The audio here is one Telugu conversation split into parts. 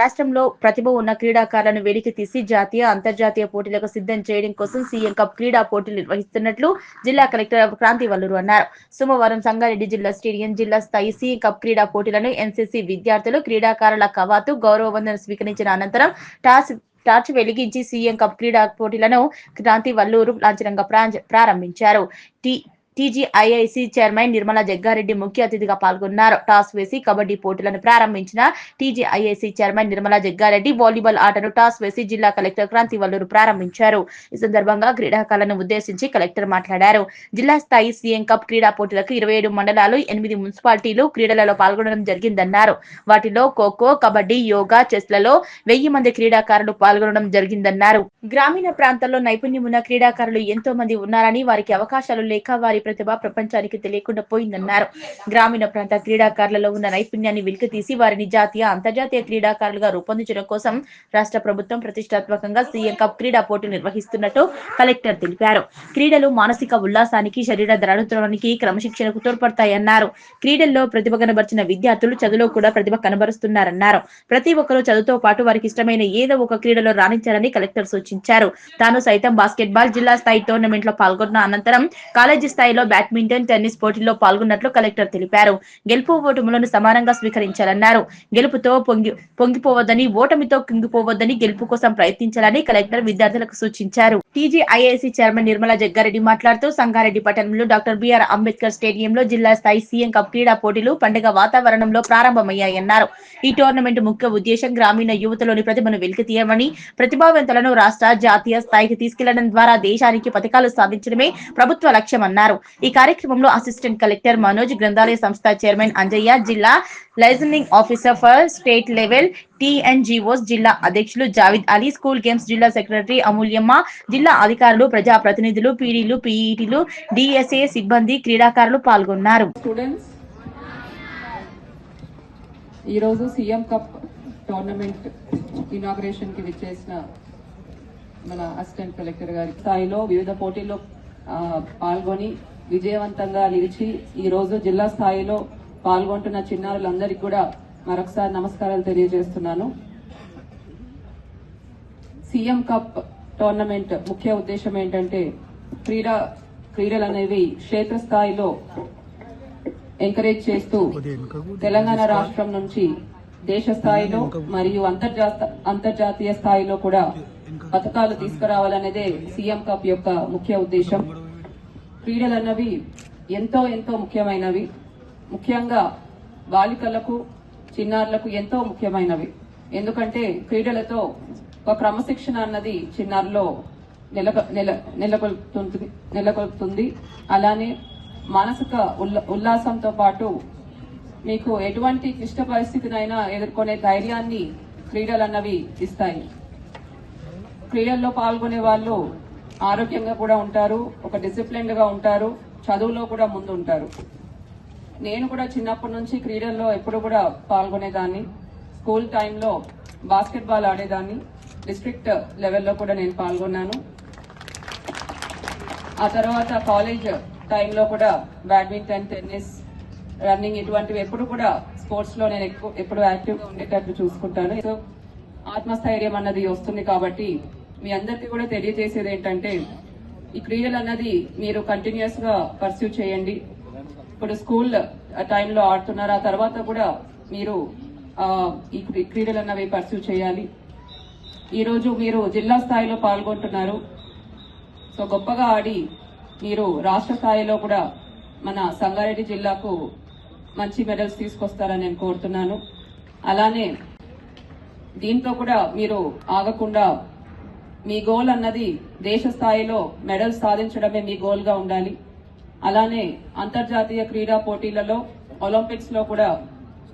రాష్ట్రంలో ప్రతిభ ఉన్న క్రీడాకారులను వెలికి తీసి జాతీయ అంతర్జాతీయ పోటీలకు సిద్ధం చేయడం కోసం సీఎం కప్ క్రీడా పోటీలు నిర్వహిస్తున్నట్లు జిల్లా కలెక్టర్ క్రాంతి వల్లూరు అన్నారు. సోమవారం సంగారెడ్డి జిల్లా స్టేడియం జిల్లా స్థాయి సీఎం కప్ క్రీడా పోటీలను ఎన్సీసీ విద్యార్థులు క్రీడాకారుల కవాతు గౌరవ వందన స్వీకరించిన అనంతరం టాస్ టార్చ్ వెలిగించి సీఎం కప్ క్రీడా పోటీలను క్రాంతి వల్లూరు లాంఛనంగా ప్రారంభించారు. T TGIIC chairman Nirmala Jaggareddy ముఖ్య అతిథిగా పాల్గొన్నారు. టాస్ వేసి కబడ్డీ పోటీలను ప్రారంభించిన TGIIC chairman Nirmala Jaggareddy volleyball ఆటను టాస్ వేసి జిల్లా కలెక్టర్ క్రాంతి వల్లూరు ప్రారంభించారు. ఈ సందర్భంగా క్రీడాకారులను ఉద్దేశించి కలెక్టర్ మాట్లాడారు. జిల్లా స్థాయి సీఎం కప్ క్రీడా పోటీలకు ఇరవై ఏడు మండలాలు ఎనిమిది మున్సిపాలిటీలు క్రీడలలో పాల్గొనడం జరిగిందన్నారు. వాటిలో ఖోఖో కబడ్డీ యోగా చెస్లలో వెయ్యి మంది క్రీడాకారులు పాల్గొనడం జరిగిందన్నారు. గ్రామీణ ప్రాంతాల్లో నైపుణ్యం ఉన్న క్రీడాకారులు ఎంతో మంది ఉన్నారని వారికి అవకాశాలు లేక వారి ప్రతిభ ప్రపంచానికి తెలియకుండా పోయిందన్నారు. గ్రామీణ ప్రాంత క్రీడాకారులలో ఉన్న నైపుణ్యాన్ని వెలికితీసి వారిని జాతీయ అంతర్జాతీయ క్రీడాకారులుగా రూపొందించడం కోసం రాష్ట్ర ప్రభుత్వం ప్రతిష్టాత్మకంగా సీఎం కప్ క్రీడా పోటీలు నిర్వహిస్తున్నట్టు కలెక్టర్ తెలిపారు. క్రీడలు మానసిక ఉల్లాసానికి శరీర దృఢత్వానికి క్రమశిక్షణకు తోడ్పడతాయన్నారు. క్రీడల్లో ప్రతిభ కనబరిచిన విద్యార్థులు చదువులో కూడా ప్రతిభ కనబరుస్తున్నారన్నారు. ప్రతి ఒక్కరూ చదువుతో పాటు వారికి ఇష్టమైన ఏదో ఒక క్రీడలో రాణించాలని కలెక్టర్ సూచించారు. తాను సైతం బాస్కెట్ బాల్ జిల్లా స్థాయి టోర్నమెంట్లో పాల్గొన్న అనంతరం కాలేజీ స్థాయిలో బ్యాడ్మింటన్ టెన్నిస్ పోటీల్లో పాల్గొన్నట్లు కలెక్టర్ తెలిపారు. గెలుపు ఓటములను సమానంగా స్వీకరించాలన్నారు. గెలుపుతో పొంగి పొంగిపోవద్దని ఓటమితో కుంగిపోవద్దని గెలుపు కోసం ప్రయత్నించాలని కలెక్టర్ విద్యార్థులకు సూచించారు. టీజీఐఏసీ చైర్మన్ నిర్మలా జగ్గారెడ్డి మాట్లాడుతూ సంగారెడ్డి పట్టణంలో డాక్టర్ బిఆర్ అంబేద్కర్ స్టేడియంలో జిల్లా స్థాయి సీఎం కప్ క్రీడా పోటీలు పండుగ వాతావరణంలో ప్రారంభమయ్యాయన్నారు. ఈ టోర్నమెంట్ ముఖ్య ఉద్దేశం గ్రామీణ యువతలోని ప్రతిభను వెలికితీయమని ప్రతిభావంతులను రాష్ట్ర జాతీయ స్థాయికి తీసుకెళ్ళడం ద్వారా దేశానికి పథకాలు సాధించడమే ప్రభుత్వ లక్ష్యమన్నారు. ఈ కార్యక్రమంలో అసిస్టెంట్ కలెక్టర్ మనోజ్ గ్రంథాలయ సంస్థ చైర్మన్ అంజయ్య జిల్లా liaisoning officer for state level TNGOs జిల్లా అధ్యక్షులు జావిద్ అలీ స్కూల్ గేమ్స్ జిల్లా సెక్రటరీ అమూల్యమ్మ జిల్లా అధికారులు ప్రజా ప్రతినిధులు పీడీలు పీఈటీలు డిఎస్ఏ సిబ్బంది క్రీడాకారులు పాల్గొన్నారు. స్టూడెంట్స్ ఈరోజు సీఎం కప్ టోర్నమెంట్ ఇనాగ్రేషన్కి విచ్చేసిన మన అసిస్టెంట్ కలెక్టర్ గారి స్థాయిలో వివిధ పోటీల్లో పాల్గొని విజయవంతంగా నిలిచి ఈ రోజు జిల్లా స్థాయిలో పాల్గొంటున్న చిన్నారులందరికీ కూడా మరొకసారి నమస్కారాలు తెలియజేస్తున్నాను. సీఎం కప్ టోర్నమెంట్ ముఖ్య ఉద్దేశం ఏంటంటే క్రీడా క్రీడలు అనేవి క్షేత్రస్థాయిలో ఎంకరేజ్ చేస్తూ తెలంగాణ రాష్ట్రం నుంచి దేశ స్థాయిలో మరియు అంతర్జాతీయ స్థాయిలో కూడా పథకాలు తీసుకురావాలనేదే సీఎం కప్ యొక్క ముఖ్య ఉద్దేశం. క్రీడలు అన్నవి ఎంతో ఎంతో ముఖ్యమైనవి. ముఖ్యంగా బాలికలకు చిన్నారులకు ఎంతో ముఖ్యమైనవి. ఎందుకంటే క్రీడలతో ఒక క్రమశిక్షణ అన్నది చిన్నారులో నెలకొ నెల నెలకొల్పుతుంది నెలకొల్పుతుంది అలానే మానసిక ఉల్లాసంతో పాటు మీకు ఎటువంటి క్లిష్ట పరిస్థితినైనా ఎదుర్కొనే ధైర్యాన్ని క్రీడలు అన్నవి ఇస్తాయి. క్రీడల్లో పాల్గొనే వాళ్ళు ఆరోగ్యంగా కూడా ఉంటారు ఒక డిసిప్లిన్గా ఉంటారు చదువులో కూడా ముందు ఉంటారు నేను కూడా చిన్నప్పటి నుంచి క్రీడల్లో ఎప్పుడు కూడా పాల్గొనేదాన్ని. స్కూల్ టైంలో బాస్కెట్బాల్ ఆడేదాన్ని. డిస్ట్రిక్ట్ లెవెల్లో కూడా నేను పాల్గొన్నాను. ఆ తర్వాత కాలేజ్ టైంలో కూడా బ్యాడ్మింటన్ టెన్నిస్ రన్నింగ్ ఇటువంటివి ఎప్పుడు కూడా స్పోర్ట్స్లో నేను ఎక్కువ ఎప్పుడు యాక్టివ్గా ఉండేటట్టు చూసుకుంటాను. సో ఆత్మస్థైర్యం అన్నది వస్తుంది కాబట్టి మీ అందరికీ కూడా తెలియజేసేది ఏంటంటే ఈ క్రీడలు అన్నది మీరు కంటిన్యూస్గా పర్సూ చేయండి. ఇప్పుడు స్కూల్ టైంలో ఆడుతున్నారు. ఆ తర్వాత కూడా మీరు ఈ క్రీ- క్రీడలు అన్నవి పర్సూ చేయాలి. ఈరోజు మీరు జిల్లా స్థాయిలో పాల్గొంటున్నారు. సో గొప్పగా ఆడి మీరు రాష్ట్ర స్థాయిలో కూడా మన సంగారెడ్డి జిల్లాకు మంచి మెడల్స్ తీసుకొస్తారని నేను కోరుతున్నాను. అలానే దీంతో కూడా మీరు ఆగకుండా మీ గోల్ అన్నది దేశ స్థాయిలో మెడల్స్ సాధించడమే మీ గోల్గా ఉండాలి. అలానే అంతర్జాతీయ క్రీడా పోటీలలో ఒలింపిక్స్లో కూడా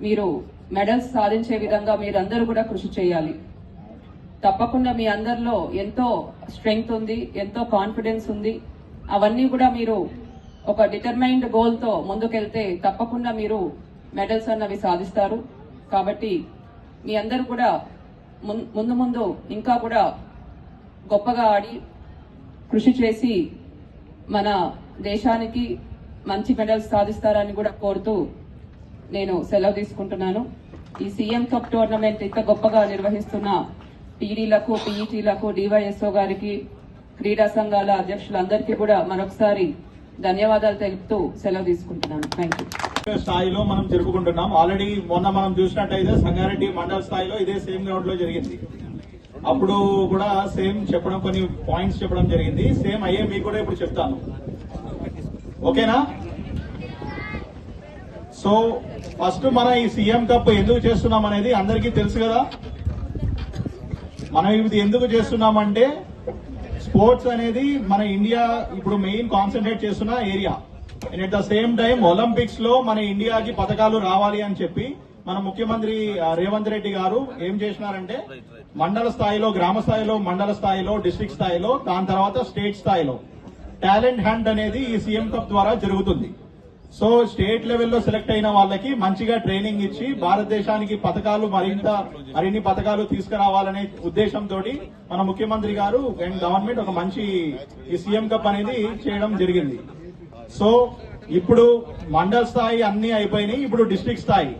మీరు మెడల్స్ సాధించే విధంగా మీరందరూ కూడా కృషి చేయాలి. తప్పకుండా మీ అందరిలో ఎంతో స్ట్రెంగ్త్ ఉంది ఎంతో కాన్ఫిడెన్స్ ఉంది. అవన్నీ కూడా మీరు ఒక డిటర్మైన్డ్ గోల్తో ముందుకెళ్తే తప్పకుండా మీరు మెడల్స్ అన్నవి సాధిస్తారు. కాబట్టి మీ అందరూ కూడా ముందు ముందు ఇంకా కూడా గొప్పగా ఆడి కృషి చేసి మన దేశానికి మంచి మెడల్స్ సాధిస్తారని కూడా కోరుతూ నేను సెలవు తీసుకుంటున్నాను. ఈ సీఎం కప్ టోర్నమెంట్ ఇంత గొప్పగా నిర్వహిస్తున్న పీడీలకు పీఈటీలకు డివైఎస్ఓ గారికి క్రీడా సంఘాల అధ్యక్షులందరికీ కూడా మరొకసారి ధన్యవాదాలు తెలుపుతూ సెలవు తీసుకుంటున్నాను. థ్యాంక్ యూ స్థాయిలో మనం జరుపుకుంటున్నాం. ఆల్రెడీ మొన్న మనం చూసినట్టయితే సంగారెడ్డి మండల స్థాయిలో ఇదే సేమ్ గ్రౌండ్లో జరిగింది. అప్పుడు కూడా సేమ్ చెప్పడం కొన్ని పాయింట్స్ చెప్పడం జరిగింది. సేమ్ అయ్యే మీకు కూడా ఇప్పుడు చెప్తాను. ఓకేనా? సో ఫస్ట్ మన ఈ సీఎం కప్ ఎందుకు చేస్తున్నాం అనేది అందరికీ తెలుసు కదా. మనం ఇది ఎందుకు చేస్తున్నామంటే స్పోర్ట్స్ అనేది మన ఇండియా ఇప్పుడు మెయిన్ కాన్సన్ట్రేట్ చేస్తున్న area. And at the same time ఒలింపిక్స్లో మన ఇండియాకి పథకాలు రావాలి అని చెప్పి మన ముఖ్యమంత్రి రేవంత్ రెడ్డి గారు ఏం చేసినారంటే మండల స్థాయిలో గ్రామ స్థాయిలో మండల స్థాయిలో డిస్ట్రిక్ట్ స్థాయిలో దాని తర్వాత స్టేట్ స్థాయిలో. టాలెంట్ హ్యాండ్ అనేది ఈ సీఎం కప్ ద్వారా జరుగుతుంది. సో స్టేట్ లెవెల్లో సెలెక్ట్ అయిన వాళ్ళకి మంచిగా ట్రైనింగ్ ఇచ్చి భారతదేశానికి పథకాలు మరింత మరిన్ని పథకాలు తీసుకురావాలనే ఉద్దేశంతో మన ముఖ్యమంత్రి గారు అండ్ గవర్నమెంట్ ఒక మంచి ఈ సీఎం కప్ అనేది చేయడం జరిగింది. సో ఇప్పుడు మండల్ స్థాయి అన్ని అయిపోయినాయి ఇప్పుడు డిస్టిక్ స్థాయి.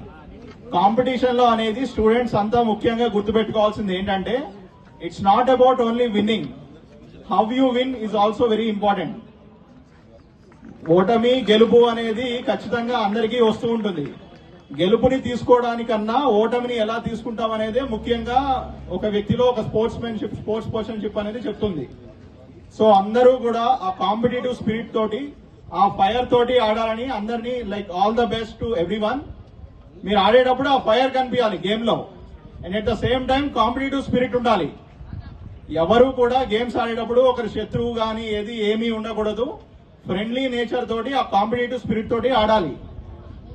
కాంపిటీషన్లో అనేది స్టూడెంట్స్ అంతా ముఖ్యంగా గుర్తుపెట్టుకోవాల్సింది ఏంటంటే it's not about only winning how you win is also very important ఓటమి గెలుపు అనేది ఖచ్చితంగా అందరికీ వస్తూ ఉంటుంది. గెలుపుని తీసుకోవడానికన్నా ఓటమిని ఎలా తీసుకుంటాం అనేది ముఖ్యంగా ఒక వ్యక్తిలో ఒక స్పోర్ట్స్ మెన్షిప్ స్పోర్ట్స్ పర్సన్షిప్ అనేది చెప్తుంది. సో అందరూ కూడా ఆ కాంపిటేటివ్ స్పిరిట్ తోటి ఆ ఫైర్ తోటి ఆడాలని అందరినీ like all the best to every మీరు ఆడేటప్పుడు ఆ ఫైర్ కనిపించాలి గేమ్లో and at the same time competitive spirit ఉండాలి. ఎవరు కూడా గేమ్స్ ఆడేటప్పుడు ఒకరి శత్రువు కానీ ఏది ఏమీ ఉండకూడదు. ఫ్రెండ్లీ నేచర్ తోటి ఆ కాంపిటేటివ్ స్పిరిట్ తోటి ఆడాలి.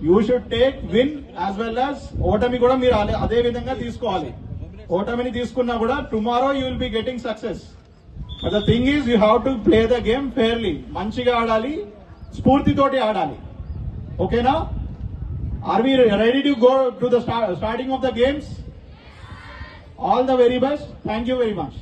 You should take win as well as ఓటమి కూడా మీరు అదే- అదే విధంగా తీసుకోవాలి. ఓటమిని తీసుకున్నా కూడా tomorrow you will be getting success but the thing is you have to play the game fairly మంచిగా ఆడాలి స్ఫూర్తితోటి ఆడాలి. ఓకేనా are we ready to go to the starting of the games all the very best thank you very much